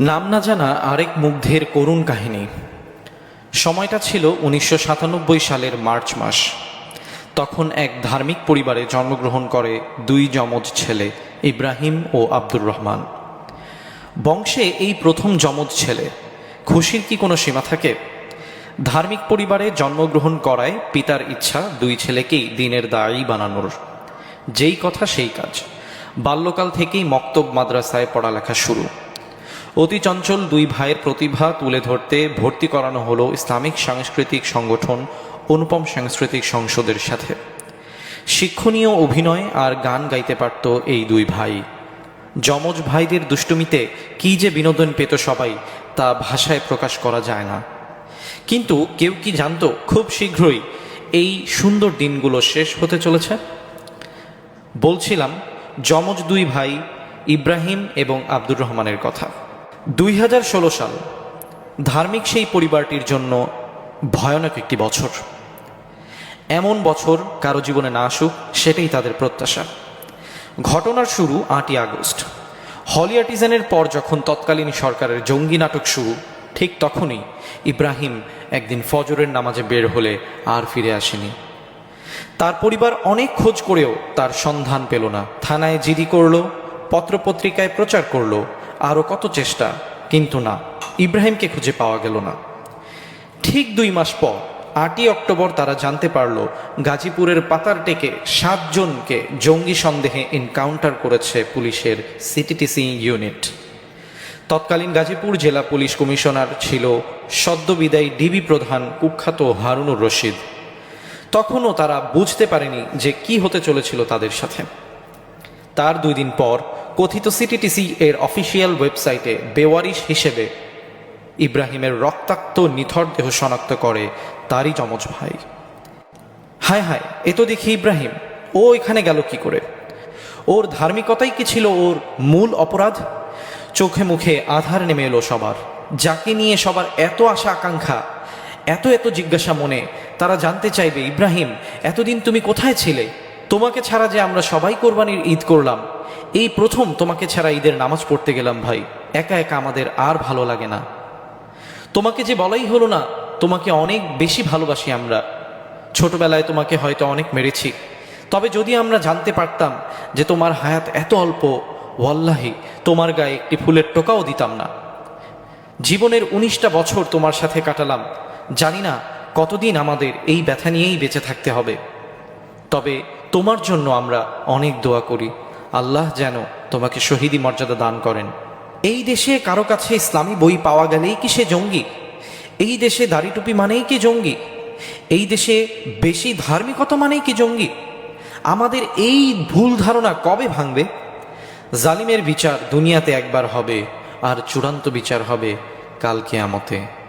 নাম না জানা আরেক মুগ্ধের করুণ কাহিনী। সময়টা ছিল উনিশশো সাতানব্বই সালের মার্চ মাস। তখন এক ধার্মিক পরিবারে জন্মগ্রহণ করে দুই যমজ ছেলে, ইব্রাহিম ও আব্দুর রহমান। বংশে এই প্রথম যমজ ছেলে। খুশির কি কোনো সীমা থাকে? ধার্মিক পরিবারে জন্মগ্রহণ করায় পিতার ইচ্ছা দুই ছেলেকেই দিনের দায়ী বানানোর। যেই কথা সেই কাজ। বাল্যকাল থেকেই মক্তব মাদ্রাসায় পড়ালেখা শুরু। অতি চঞ্চল দুই ভাইয়ের প্রতিভা তুলে ধরতে ভর্তি করানো হলো ইসলামিক সাংস্কৃতিক সংগঠন অনুপম সাংস্কৃতিক সংসদের সাথে। শিক্ষণীয় অভিনয় আর গান গাইতে পারত এই দুই ভাই। যমজ ভাইদের দুষ্টুমিতে কি যে বিনোদন পেত সবাই তা ভাষায় প্রকাশ করা যায় না। কিন্তু কেউ কি জানত খুব শীঘ্রই এই সুন্দর দিনগুলো শেষ হতে চলেছে? বলছিলাম, যমজ দুই ভাই ইব্রাহিম এবং আব্দুর রহমানের কথা। দুই হাজার ষোলো সাল, ধার্মিক সেই পরিবারটির জন্য ভয়ানক একটি বছর। এমন বছর কারও জীবনে না আসুক, সেটাই তাদের প্রত্যাশা। ঘটনার শুরু আটই আগস্ট। হলিয়ার্টিজানের পর যখন তৎকালীন সরকারের জঙ্গি নাটক শুরু, ঠিক তখনই ইব্রাহিম একদিন ফজরের নামাজে বের হলে আর ফিরে আসেনি। তার পরিবার অনেক খোঁজ করেও তার সন্ধান পেল না। থানায় জিডি করল, পত্রপত্রিকায় প্রচার করল আরও কত চেষ্টা? কিন্তু না, ইব্রাহিমকে খুঁজে পাওয়া গেল না। ঠিক দুই মাস পর, আটই অক্টোবর তারা জানতে পারল, গাজীপুরের পাতার টেকে সাতজনকে জঙ্গি সন্দেহে এনকাউন্টার করেছে পুলিশের সিটিটিসি ইউনিট। তৎকালীন গাজীপুর জেলা পুলিশ কমিশনার ছিল সদ্যবিদায়ী ডিবি প্রধান কুখ্যাত হারুনুর রশিদ। তখনও তারা বুঝতে পারেনি যে কি হতে চলেছিল তাদের সাথে। তার দুই দিন পর কথিত সিটিটিসি এর অফিসিয়াল ওয়েবসাইটে বেওয়ারিশ হিসেবে ইব্রাহিমের রক্তাক্ত নিথর দেহ শনাক্ত করে তারই যমজ ভাই। হায় হায়, এ তো দেখি ইব্রাহিম, ও এখানে গেল কি করে? ওর ধার্মিকতাই কি ছিল ওর মূল অপরাধ? চোখে মুখে আধার নেমে এলো সবার, যাকে নিয়ে সবার এত আশা আকাঙ্ক্ষা, এত এত জিজ্ঞাসা মনে, তারা জানতে চাইবে, ইব্রাহিম, এতদিন তুমি কোথায় ছিলে? তোমাকে ছাড়া যে আমরা সবাই কোরবানির ঈদ করলাম এই প্রথম তোমাকে ছাড়া ঈদের নামাজ পড়তে গেলাম ভাই। একা একা আমাদের আর ভালো লাগে না। তোমাকে যে বলাই হলো না, তোমাকে অনেক বেশি ভালোবাসি আমরা। ছোটবেলায় তোমাকে হয়তো অনেক মেরেছি। তবে যদি আমরা জানতে পারতাম যে তোমার হায়াত এত অল্প, ওয়াল্লাহি, তোমার গায়ে একটি ফুলের টোকাও দিতাম না। জীবনের উনিশটা বছর তোমার সাথে কাটালাম। জানি না কতদিন আমাদের এই ব্যথা নিয়েই বেঁচে থাকতে হবে। তবে তোমার জন্য আমরা অনেক দোয়া করি। আল্লাহ যেন তোমাকে শহীদি মর্যাদা দান করেন। এই দেশে কারও কাছে ইসলামী বই পাওয়া গেলেই কি সে জঙ্গি? এই দেশে দাড়ি টুপি মানেই কি জঙ্গি? এই দেশে বেশি ধার্মিকতা মানেই কি জঙ্গি? আমাদের এই ভুল ধারণা কবে ভাঙবে? জালিমের বিচার দুনিয়াতে একবার হবে, আর চূড়ান্ত বিচার হবে কাল কেয়ামতে।